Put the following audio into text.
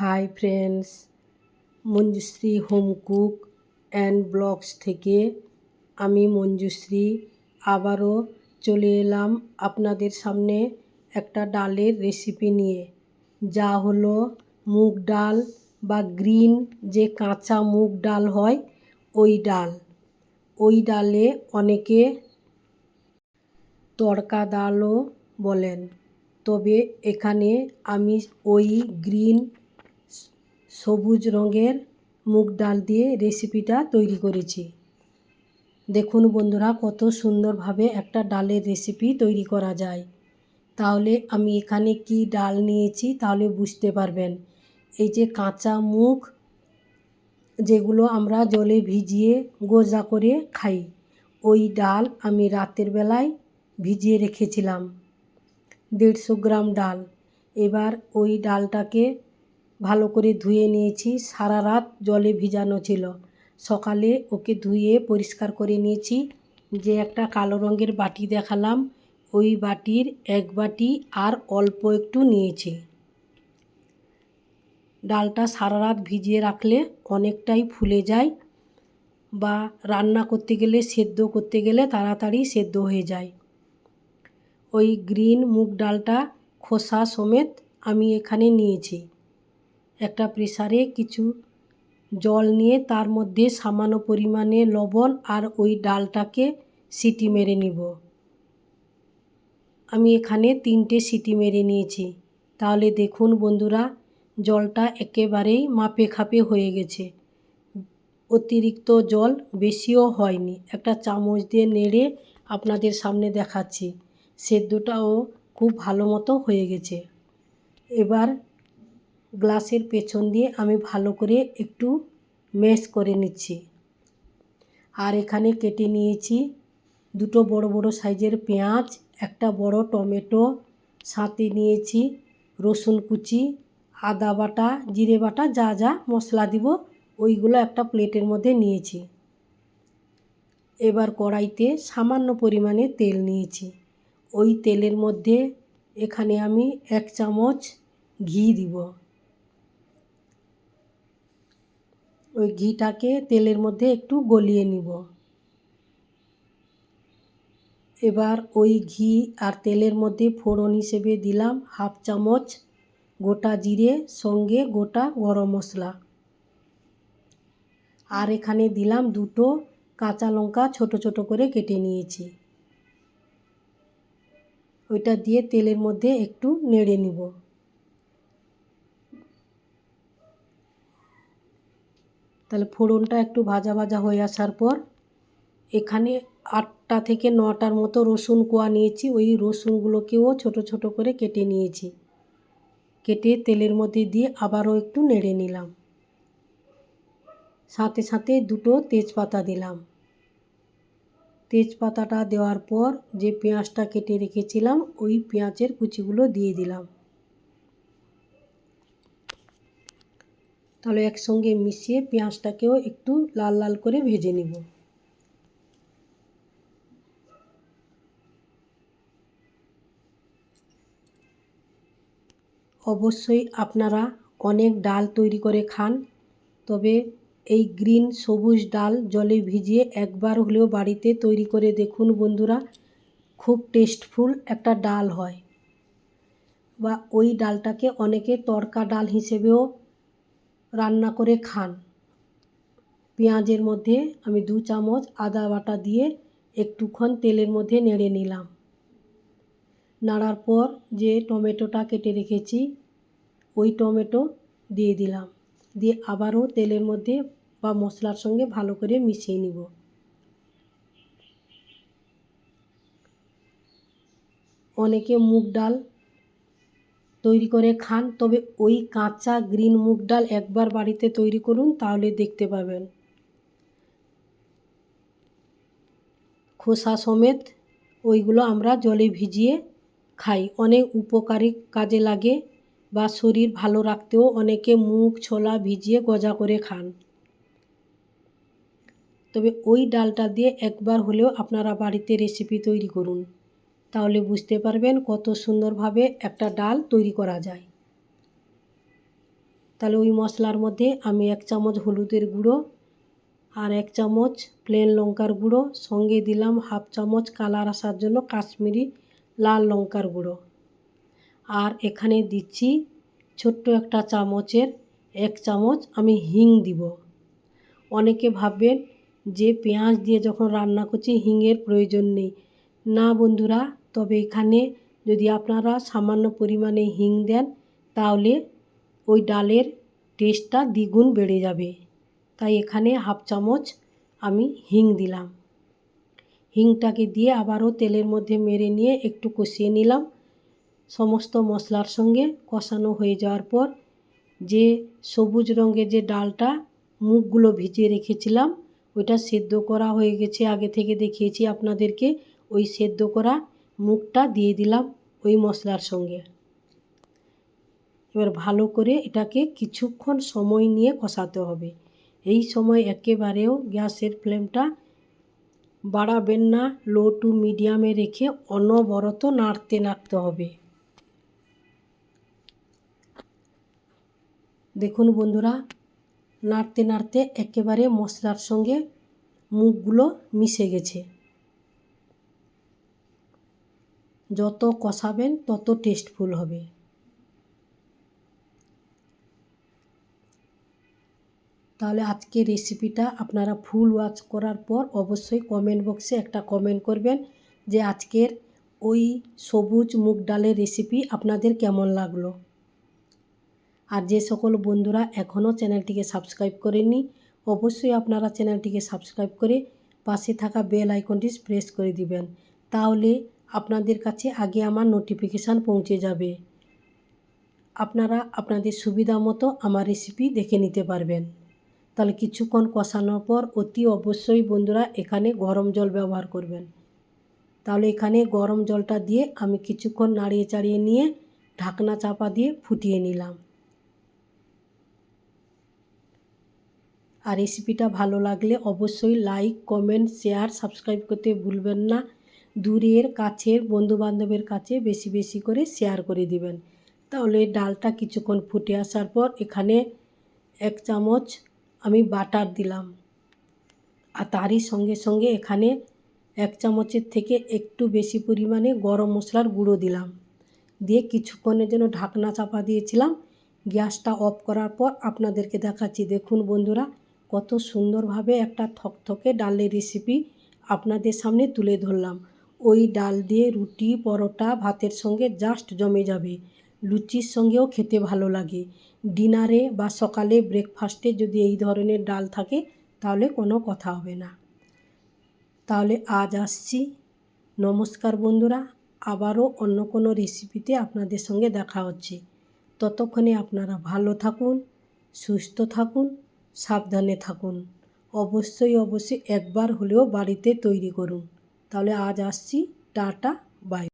Hi friends, Manjushree home cook and blogs থেকে আমি মঞ্জুশ্রী আবারও চলে এলাম আপনাদের সামনে একটা ডালের রেসিপি নিয়ে। যা হলো মুগ ডাল বা গ্রিন যে কাঁচা মুগ ডাল হয়, ওই ডাল। ওই ডালে অনেকে তড়কা ডালও বলেন। তবে এখানে আমি ওই গ্রিন সবুজ রঙের মুগ ডাল দিয়ে রেসিপিটা তৈরি করেছি। দেখুন বন্ধুরা, কত সুন্দরভাবে একটা ডালের রেসিপি তৈরি করা যায়। তাহলে আমি এখানে কি ডাল নিয়েছি তাহলে বুঝতে পারবেন। এই যে কাঁচা মুগ, যেগুলো আমরা জলে ভিজিয়ে গোজা করে খাই, ওই ডাল আমি রাতের বেলায় ভিজিয়ে রেখেছিলাম। দেড়শো গ্রাম ডাল। এবার ওই ডালটাকে ভালো করে ধুয়ে নিয়েছি। সারা রাত জলে ভিজানো ছিল। সকালে ওকে ধুয়ে পরিষ্কার করে নিয়েছি। যে একটা কালো রঙের বাটি দেখালাম। ওই বাটির এক বাটি আর অল্প একটু নিয়েছি। ডালটা সারা রাত ভিজিয়ে রাখলে অনেকটাই ফুলে যায় বা রান্না করতে গেলে, সেদ্ধ করতে গেলে তাড়াতাড়ি সেদ্ধ হয়ে যায়। ওই গ্রিন মুগ ডালটা খোসা সমেত আমি এখানে নিয়েছি। একটা প্রেসারে কিছু জল নিয়ে তার মধ্যে সামান্য পরিমাণে লবণ আর ওই ডালটাকে সিটি মেরে নিব। আমি এখানে তিনটে সিটি মেরে নিয়েছি। তাহলে দেখুন বন্ধুরা, জলটা একেবারেই মাপে খাপে হয়ে গেছে। অতিরিক্ত জল বেশিও হয়নি। একটা চামচ দিয়ে নেড়ে আপনাদের সামনে দেখাচ্ছি। সেদ্ধটাও খুব ভালো মতো হয়ে গেছে। এবার গ্লাসের পেছন দিয়ে আমি ভালো করে একটু ম্যাশ করে নিচ্ছি। আর এখানে কেটে নিয়েছি দুটো বড় বড় সাইজের পেঁয়াজ, একটা বড় টমেটো, সাথে নিয়েছি রসুন কুচি, আদা বাটা, জিরে বাটা, যা যা মশলা দিব ওইগুলো একটা প্লেটের মধ্যে নিয়েছি। এবার কড়াইতে সামান্য পরিমাণে তেল নিয়েছি। ওই তেলের মধ্যে এখানে আমি এক চামচ ঘি দিব। ওই ঘিটাকে তেলের মধ্যে একটু গলিয়ে নিব। এবার ওই ঘি আর তেলের মধ্যে ফোড়ন হিসেবে দিলাম হাফ চামচ গোটা জিরে, সঙ্গে গোটা গরম মশলা। আর এখানে দিলাম দুটো কাঁচা লঙ্কা ছোট ছোট করে কেটে নিয়েছি। ওইটা দিয়ে তেলের মধ্যে একটু নেড়ে নিব। তাহলে ফোড়নটা একটু ভাজা ভাজা হয়ে আসার পর এখানে আটটা থেকে নটার মতো রসুন কোয়া নিয়েছি। ওই রসুনগুলোকেও ছোট ছোট করে কেটে নিয়েছি। কেটে তেলের মধ্যে দিয়ে আবারও একটু নেড়ে নিলাম। সাথে সাথে দুটো তেজপাতা দিলাম। তেজপাতাটা দেওয়ার পর যে পেঁয়াজটা কেটে রেখেছিলাম, ওই পেঁয়াজের কুচিগুলো দিয়ে দিলাম। তাহলে একসঙ্গে মিশিয়ে পেঁয়াজটাকেও একটু লাল লাল করে ভেজে নিব। অবশ্যই আপনারা অনেক ডাল তৈরি করে খান, তবে এই গ্রিন সবুজ ডাল জলে ভিজিয়ে একবার হলেও বাড়িতে তৈরি করে দেখুন বন্ধুরা, খুব টেস্টফুল একটা ডাল হয়। বা ওই ডালটাকে অনেকে তড়কা ডাল হিসেবেও রান্না করে খান। পেঁয়াজের মধ্যে আমি দু চামচ আদা বাটা দিয়ে একটুক্ষণ তেলের মধ্যে নেড়ে নিলাম। নাড়ার পর যে টমেটোটা কেটে রেখেছি, ওই টমেটো দিয়ে দিলাম। দিয়ে আবারও তেলের মধ্যে বা মশলার সঙ্গে ভালো করে মিশিয়ে নিব। অনেকে মুগ ডাল তৈরি করে খান, তবে ওই কাঁচা গ্রিন মুগ ডাল একবার বাড়িতে তৈরি করুন, তাহলে দেখতে পাবেন। খোসা সমেত ওইগুলো আমরা জলে ভিজিয়ে খাই। অনেক উপকারী কাজে লাগে বা শরীর ভালো রাখতেও অনেকে মুগ, ছোলা ভিজিয়ে গজা করে খান। তবে ওই ডালটা দিয়ে একবার হলেও আপনারা বাড়িতে রেসিপি তৈরি করুন। তাহলে বুঝতে পারবেন কত সুন্দরভাবে একটা ডাল তৈরি করা যায়। তাহলে ওই মশলার মধ্যে আমি এক চামচ হলুদের গুঁড়ো আর এক চামচ প্লেন লঙ্কার গুঁড়ো, সঙ্গে দিলাম হাফ চামচ কালার আসার জন্য কাশ্মীরি লাল লঙ্কার গুঁড়ো। আর এখানে দিচ্ছি ছোট্ট একটা চামচের এক চামচ আমি হিং দিব। অনেকে ভাববেন যে পেঁয়াজ দিয়ে যখন রান্না করছি হিঙের প্রয়োজন নেই। না বন্ধুরা তবে এখানে যদি আপনারা সামান্য পরিমাণে হিং দেন, তাহলে ওই ডালের টেস্টটা দ্বিগুণ বেড়ে যাবে। তাই এখানে হাফ চামচ আমি হিং দিলাম। হিংটাকে দিয়ে আবারও তেলের মধ্যে মেরে নিয়ে একটু কষিয়ে নিলাম। সমস্ত মশলার সঙ্গে কষানো হয়ে যাওয়ার পর যে সবুজ রঙের যে ডালটা মুখগুলো ভিজিয়ে রেখেছিলাম, ওইটা সেদ্ধ করা হয়ে গেছে। আগে থেকে দেখিয়েছি আপনাদেরকে, ওই সেদ্ধ করা মুগটা দিয়ে দিলাম ওই মশলার সঙ্গে। এবার ভালো করে এটাকে কিছুক্ষণ সময় নিয়ে কষাতে হবে। এই সময় একেবারেও গ্যাসের ফ্লেমটা বাড়াবেন না, লো টু মিডিয়ামে রেখে অনবরত নাড়তে নাড়তে হবে। দেখুন বন্ধুরা, নাড়তে নাড়তে একেবারে মশলার সঙ্গে মুখগুলো মিশে গেছে। যত কষাবেন, তত টেস্টফুল হবে। তাহলে আজকের রেসিপিটা আপনারা ফুল ওয়াচ করার পর অবশ্যই কমেন্ট বক্সে একটা কমেন্ট করবেন যে আজকের ওই সবুজ মুগ ডালের রেসিপি আপনাদের কেমন লাগল। আর যে সকল বন্ধুরা এখনও চ্যানেলটিকে সাবস্ক্রাইব করেননি, অবশ্যই আপনারা চ্যানেলটিকে সাবস্ক্রাইব করে পাশে থাকা বেল আইকনটি প্রেস করে দিবেন। তাহলে আপনাদের কাছে আগে আমার নোটিফিকেশান পৌঁছে যাবে। আপনারা আপনাদের সুবিধা মতো আমার রেসিপি দেখে নিতে পারবেন। তাহলে কিছুক্ষণ কষানোর পর অতি অবশ্যই বন্ধুরা এখানে গরম জল ব্যবহার করবেন। তাহলে এখানে গরম জলটা দিয়ে আমি কিছুক্ষণ নাড়িয়ে চাড়িয়ে নিয়ে ঢাকনা চাপা দিয়ে ফুটিয়ে নিলাম। আর রেসিপিটা ভালো লাগলে অবশ্যই লাইক কমেন্ট শেয়ার সাবস্ক্রাইব করতে ভুলবেন না। দূরের কাছের বন্ধুবান্ধবের কাছে বেশি বেশি করে শেয়ার করে দিবেন। তাহলে ডালটা কিছুক্ষণ ফুটে আসার পর এখানে এক চামচ আমি বাটার দিলাম। আর তারই সঙ্গে সঙ্গে এখানে এক চামচের থেকে একটু বেশি পরিমাণে গরম মশলার গুঁড়ো দিলাম। দিয়ে কিছুক্ষণের জন্য ঢাকনা চাপা দিয়েছিলাম। গ্যাসটা অফ করার পর আপনাদেরকে দেখাচ্ছি। দেখুন বন্ধুরা, কত সুন্দরভাবে একটা থকথকে ডালের রেসিপি আপনাদের সামনে তুলে ধরলাম। ওই ডাল দিয়ে রুটি, পরোটা, ভাতের সঙ্গে জাস্ট জমে যাবে। লুচির সঙ্গেও খেতে ভালো লাগে। ডিনারে বা সকালে ব্রেকফাস্টে যদি এই ধরনের ডাল থাকে, তাহলে কোনো কথা হবে না। তাহলে আজ আসছি। নমস্কার বন্ধুরা, আবারও অন্য কোনো রেসিপিতে আপনাদের সঙ্গে দেখা হচ্ছে। ততক্ষণে আপনারা ভালো থাকুন, সুস্থ থাকুন, সাবধানে থাকুন। অবশ্যই অবশ্যই একবার হলেও বাড়িতে তৈরি করুন। তাহলে আজ আসছি টাটা বাই